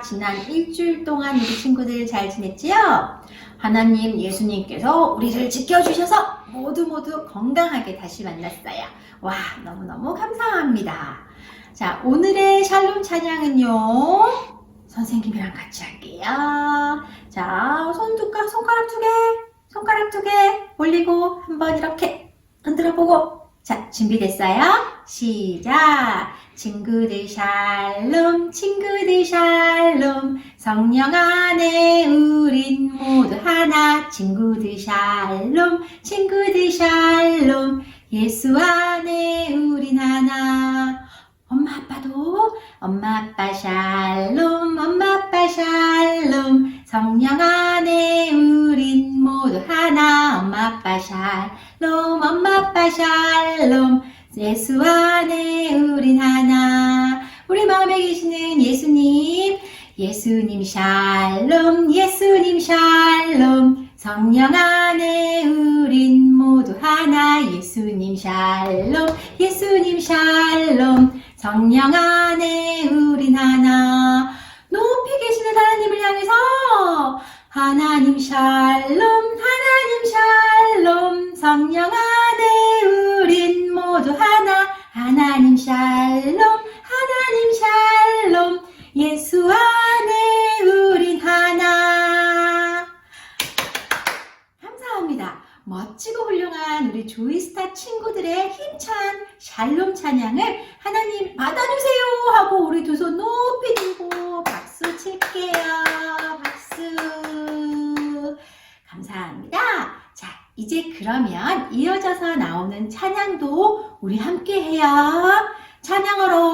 지난 일주일 동안 우리 친구들 잘 지냈지요? 하나님 예수님께서 우리를 지켜주셔서 모두 모두 건강하게 다시 만났어요. 와, 너무너무 감사합니다. 자, 오늘의 샬롬 찬양은요. 선생님이랑 같이 할게요. 자, 손 두 가 손가락 두 개, 손가락 두 개 올리고 한번 이렇게 흔들어 보고. 자, 준비됐어요? 시작! 친구들 샬롬, 친구들 샬롬, 성령 안에 우린 모두 하나. 친구들 샬롬, 친구들 샬롬, 예수 안에 우린 하나. 엄마 아빠도? 엄마 아빠 샬롬 엄마 아빠 샬롬. 성령 안에 우린 모두 하나. 엄마 아빠 샬롬 엄마 아빠 샬롬 예수 안에 우린 하나. 우리 마음에 계시는 예수님. 예수님 샬롬 예수님 샬롬. 성령 안에 우린 모두 하나. 예수님 샬롬 예수님 샬롬. 성령 안에 하나님 받아주세요 하고 우리 두 손 높이 들고 박수 칠게요. 박수. 감사합니다. 자, 이제 그러면 이어져서 나오는 찬양도 우리 함께 해요. 찬양하러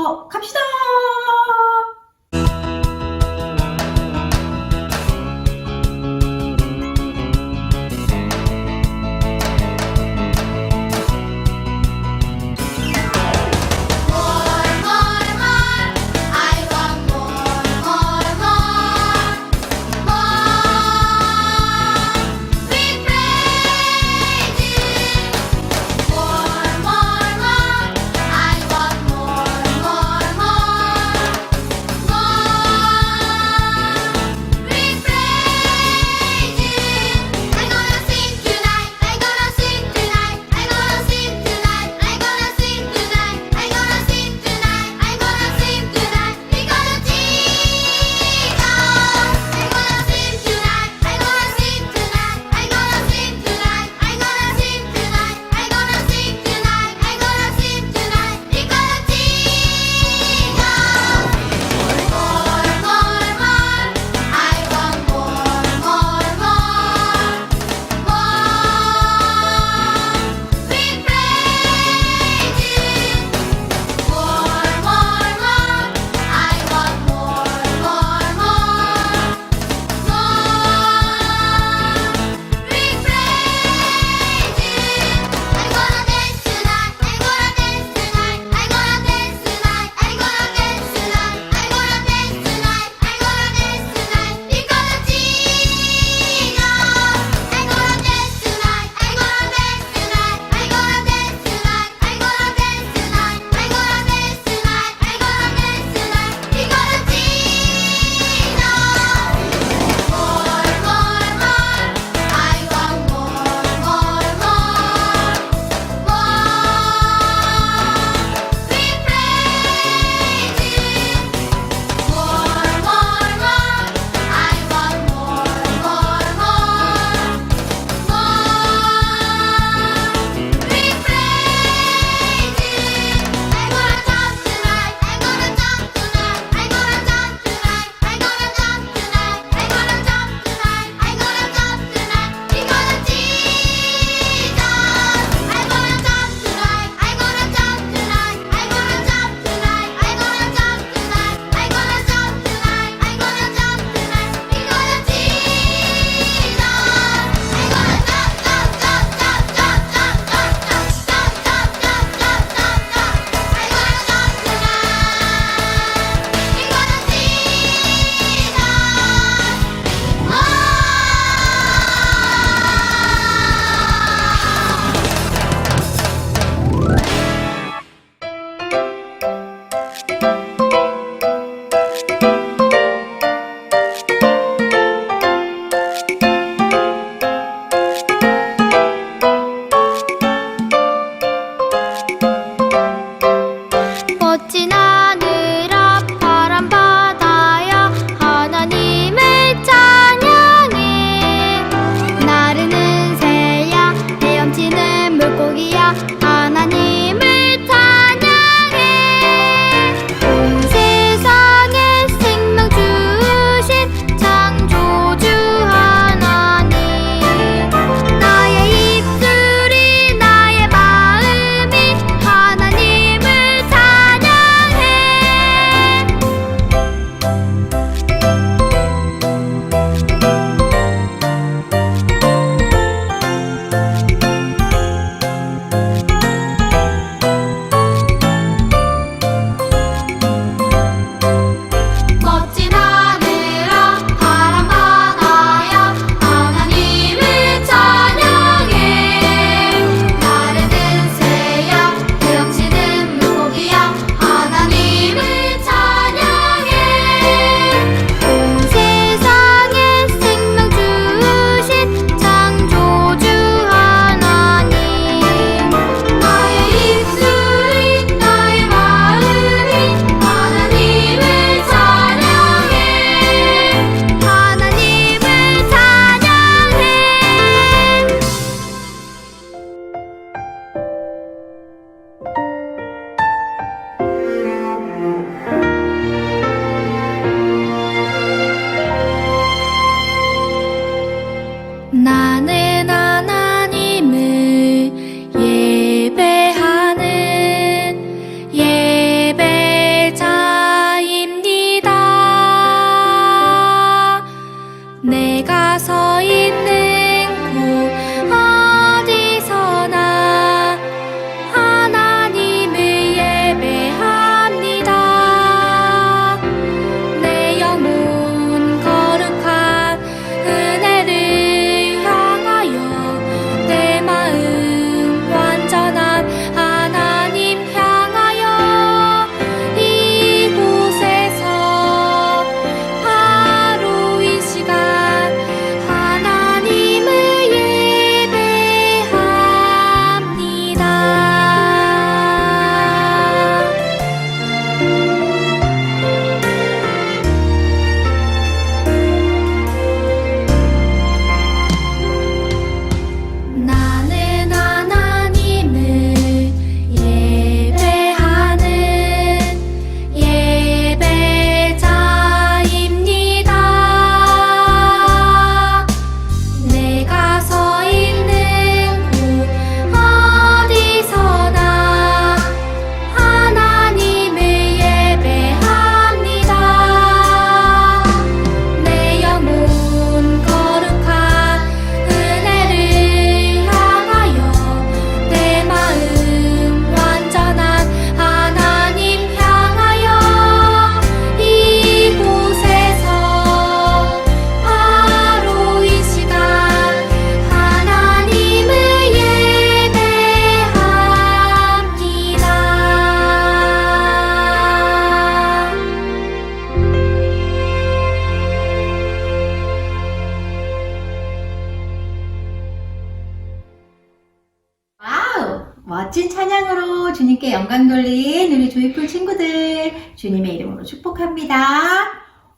이름으로 축복합니다.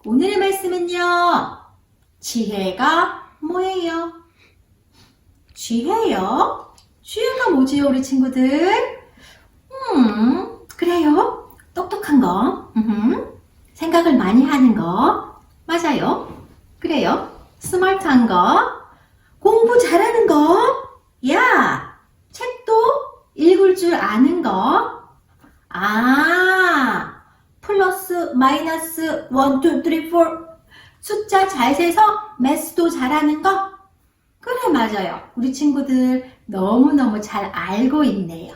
오늘의 말씀은요. 지혜가 뭐예요? 지혜요? 지혜가 뭐지요, 우리 친구들? 음, 그래요. 똑똑한 거. 음흠. 생각을 많이 하는 거. 맞아요. 그래요. 스마트한 거. 공부 잘하는 거. 야! 책도 읽을 줄 아는 거. 아, 플러스, 마이너스, 원, 투, 쓰리, 포. 숫자 잘 세서 매스도 잘하는 거. 그래, 맞아요. 우리 친구들 너무너무 잘 알고 있네요.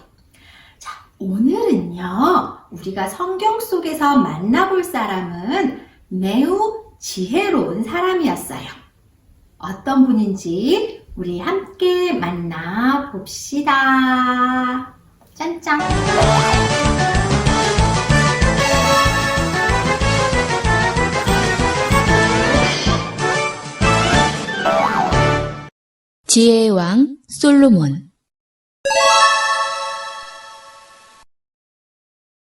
자, 오늘은요, 우리가 성경 속에서 만나볼 사람은 매우 지혜로운 사람이었어요. 어떤 분인지 우리 함께 만나 봅시다. 짠짠. 지혜의 왕 솔로몬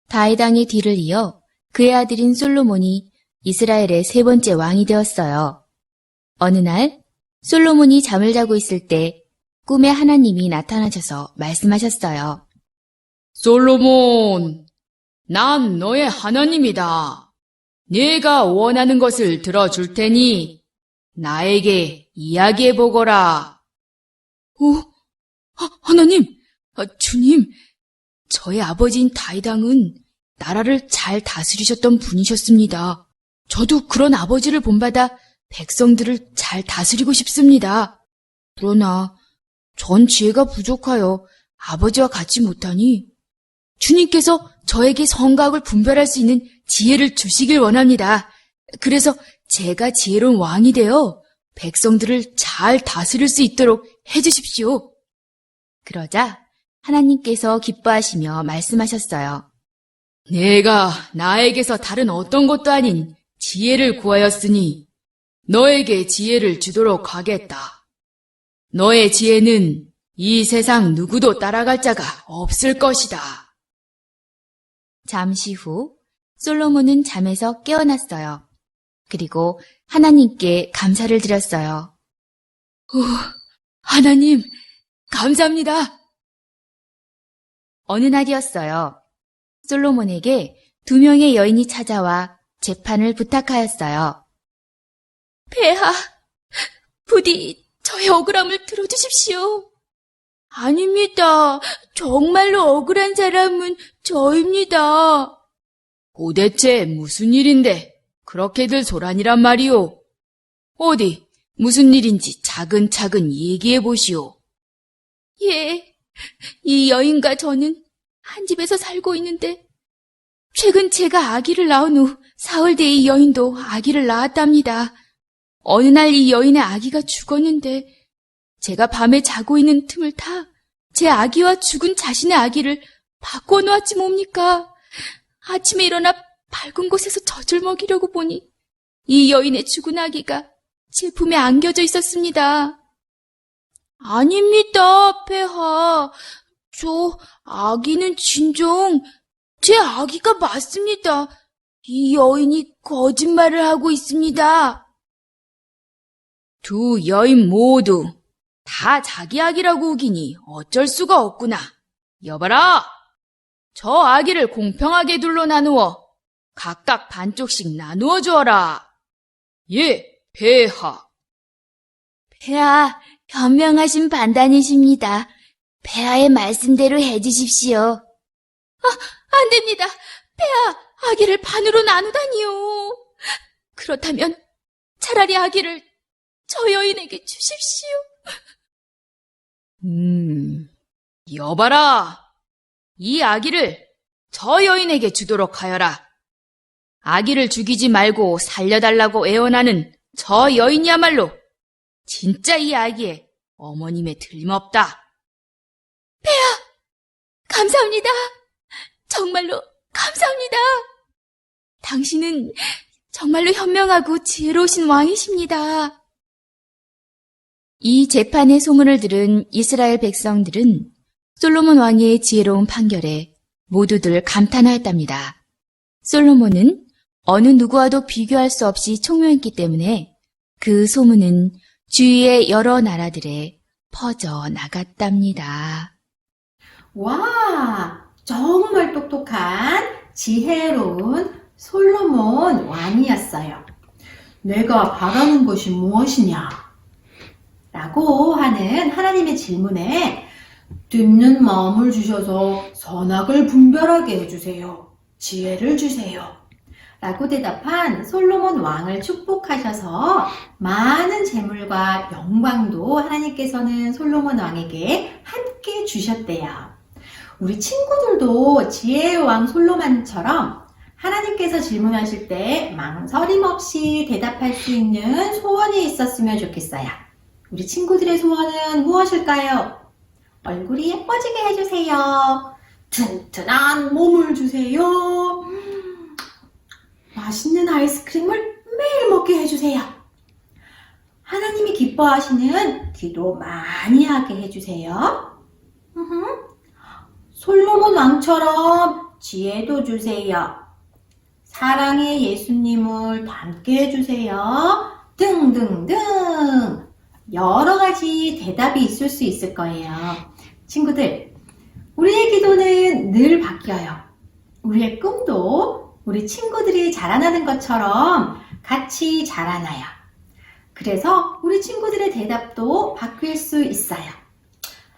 다이당의 뒤를 이어 그의 아들인 솔로몬이 이스라엘의 세 번째 왕이 되었어요. 어느 날 솔로몬이 잠을 자고 있을 때 꿈에 하나님이 나타나셔서 말씀하셨어요. 솔로몬, 난 너의 하나님이다. 네가 원하는 것을 들어줄 테니 나에게 이야기해 보거라. 오, 하, 하나님, 아, 주님, 저의 아버지인 다이당은 나라를 잘 다스리셨던 분이셨습니다. 저도 그런 아버지를 본받아 백성들을 잘 다스리고 싶습니다. 그러나 전 지혜가 부족하여 아버지와 같지 못하니 주님께서 저에게 성각을 분별할 수 있는 지혜를 주시길 원합니다. 그래서 제가 지혜로운 왕이 되어 백성들을 잘 다스릴 수 있도록 해주십시오. 그러자 하나님께서 기뻐하시며 말씀하셨어요. 내가 나에게서 다른 어떤 것도 아닌 지혜를 구하였으니 너에게 지혜를 주도록 하겠다. 너의 지혜는 이 세상 누구도 따라갈 자가 없을 것이다. 잠시 후 솔로몬은 잠에서 깨어났어요. 그리고 하나님께 감사를 드렸어요. 하나님, 감사합니다. 어느 날이었어요. 솔로몬에게 두 명의 여인이 찾아와 재판을 부탁하였어요. 폐하, 부디 저의 억울함을 들어주십시오. 아닙니다. 정말로 억울한 사람은 저입니다. 도대체 무슨 일인데 그렇게들 소란이란 말이오? 어디 무슨 일인지 차근차근 얘기해 보시오. 예, 이 여인과 저는 한 집에서 살고 있는데, 최근 제가 아기를 낳은 후 사흘 뒤에 이 여인도 아기를 낳았답니다. 어느 날 이 여인의 아기가 죽었는데, 제가 밤에 자고 있는 틈을 타 제 아기와 죽은 자신의 아기를 바꿔 놓았지 뭡니까? 아침에 일어나 밝은 곳에서 젖을 먹이려고 보니, 이 여인의 죽은 아기가 제 품에 안겨져 있었습니다. 아닙니다, 폐하. 저 아기는 진정 제 아기가 맞습니다. 이 여인이 거짓말을 하고 있습니다. 두 여인 모두 다 자기 아기라고 우기니 어쩔 수가 없구나. 여봐라! 저 아기를 공평하게 둘로 나누어 각각 반쪽씩 나누어 주어라. 예, 폐하. 폐하, 현명하신 판단이십니다. 폐하의 말씀대로 해주십시오. 아, 안 됩니다. 폐하, 아기를 반으로 나누다니요. 그렇다면 차라리 아기를 저 여인에게 주십시오. 음, 여봐라. 이 아기를 저 여인에게 주도록 하여라. 아기를 죽이지 말고 살려달라고 애원하는 저 여인이야말로 진짜 이 아기의 어머님의 틀림없다. 감사합니다. 정말로 감사합니다. 당신은 정말로 현명하고 지혜로우신 왕이십니다. 이 재판의 소문을 들은 이스라엘 백성들은 솔로몬 왕의 지혜로운 판결에 모두들 감탄하였답니다. 솔로몬은 어느 누구와도 비교할 수 없이 총명했기 때문에 그 소문은 주위의 여러 나라들에 퍼져 나갔답니다. 와, 정말 똑똑한 지혜로운 솔로몬 왕이었어요. 내가 바라는 것이 무엇이냐? 라고 하는 하나님의 질문에 듣는 마음을 주셔서 선악을 분별하게 해주세요. 지혜를 주세요. 라고 대답한 솔로몬 왕을 축복하셔서 많은 재물과 영광도 하나님께서는 솔로몬 왕에게 함께 주셨대요. 우리 친구들도 지혜의 왕 솔로몬처럼 하나님께서 질문하실 때 망설임 없이 대답할 수 있는 소원이 있었으면 좋겠어요. 우리 친구들의 소원은 무엇일까요? 얼굴이 예뻐지게 해주세요. 튼튼한 몸을 주세요. 음, 맛있는 아이스크림을 매일 먹게 해주세요. 하나님이 기뻐하시는 기도 많이 하게 해주세요. 솔로몬 왕처럼 지혜도 주세요. 사랑의 예수님을 닮게 해주세요. 등등등. 여러 가지 대답이 있을 수 있을 거예요. 친구들, 우리의 기도는 늘 바뀌어요. 우리의 꿈도 우리 친구들이 자라나는 것처럼 같이 자라나요. 그래서 우리 친구들의 대답도 바뀔 수 있어요.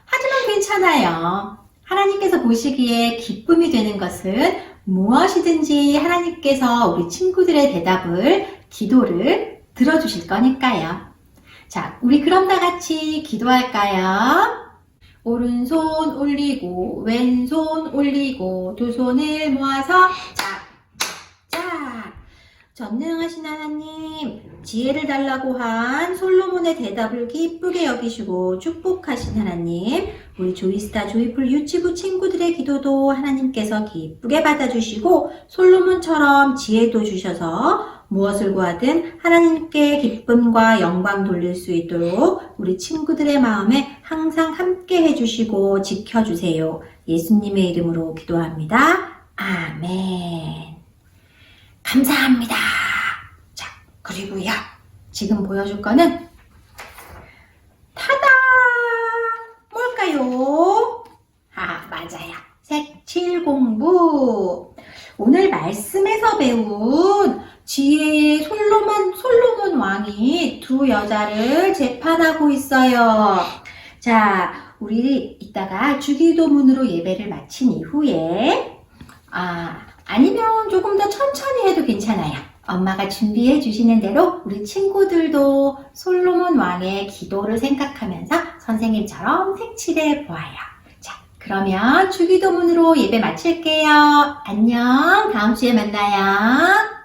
하지만 괜찮아요. 하나님께서 보시기에 기쁨이 되는 것은 무엇이든지 하나님께서 우리 친구들의 대답을, 기도를 들어주실 거니까요. 자, 우리 그럼 다 같이 기도할까요? 오른손 올리고, 왼손 올리고, 두 손을 모아서 짝, 짝. 전능하신 하나님, 지혜를 달라고 한 솔로몬의 대답을 기쁘게 여기시고 축복하신 하나님, 우리 조이스타 조이풀 유치부 친구들의 기도도 하나님께서 기쁘게 받아주시고 솔로몬처럼 지혜도 주셔서 무엇을 구하든 하나님께 기쁨과 영광 돌릴 수 있도록 우리 친구들의 마음에 항상 함께 해주시고 지켜주세요. 예수님의 이름으로 기도합니다. 아멘. 감사합니다. 자, 그리고요. 지금 보여줄 거는 타다! 뭘까요? 아, 맞아요. 색칠 공부. 오늘 말씀에서 배운 지혜의 솔로몬, 솔로몬 왕이 두 여자를 재판하고 있어요. 자, 우리 이따가 주기도문으로 예배를 마친 이후에, 아, 아니면 조금 더 천천히 해도 괜찮아요. 엄마가 준비해 주시는 대로 우리 친구들도 솔로몬 왕의 기도를 생각하면서 선생님처럼 색칠해 보아요. 자, 그러면 주기도문으로 예배 마칠게요. 안녕. 다음 주에 만나요.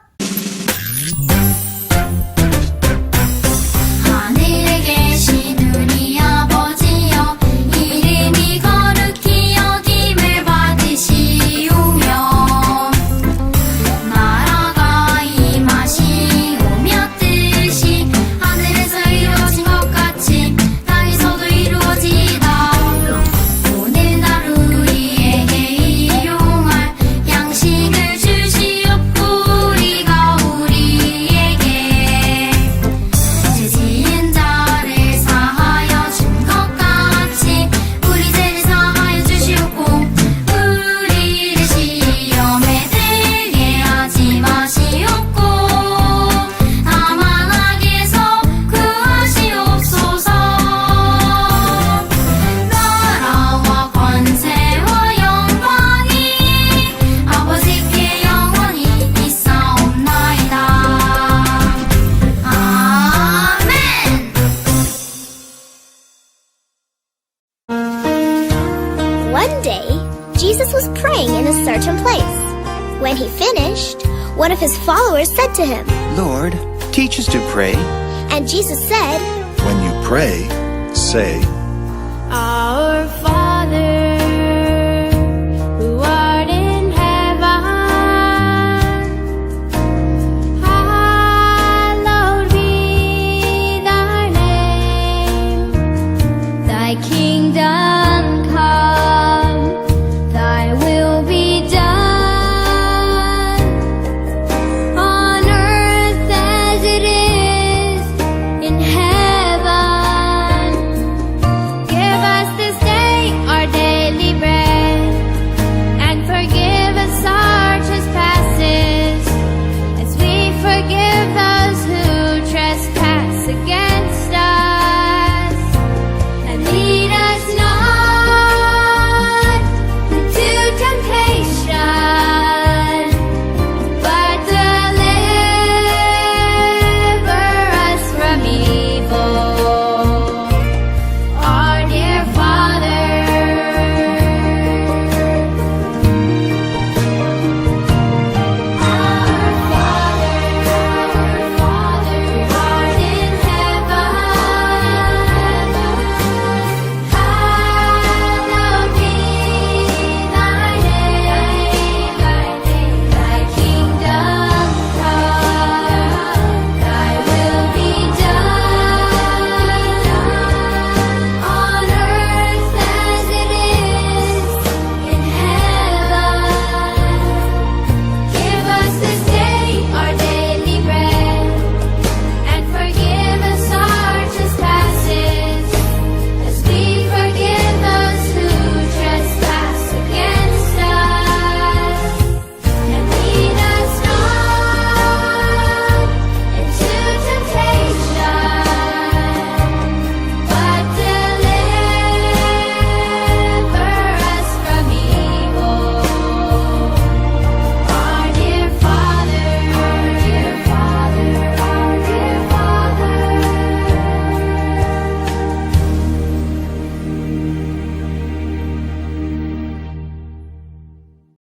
When he finished, one of his followers said to him, Lord, teach us to pray. And Jesus said, When you pray, say, Our Father.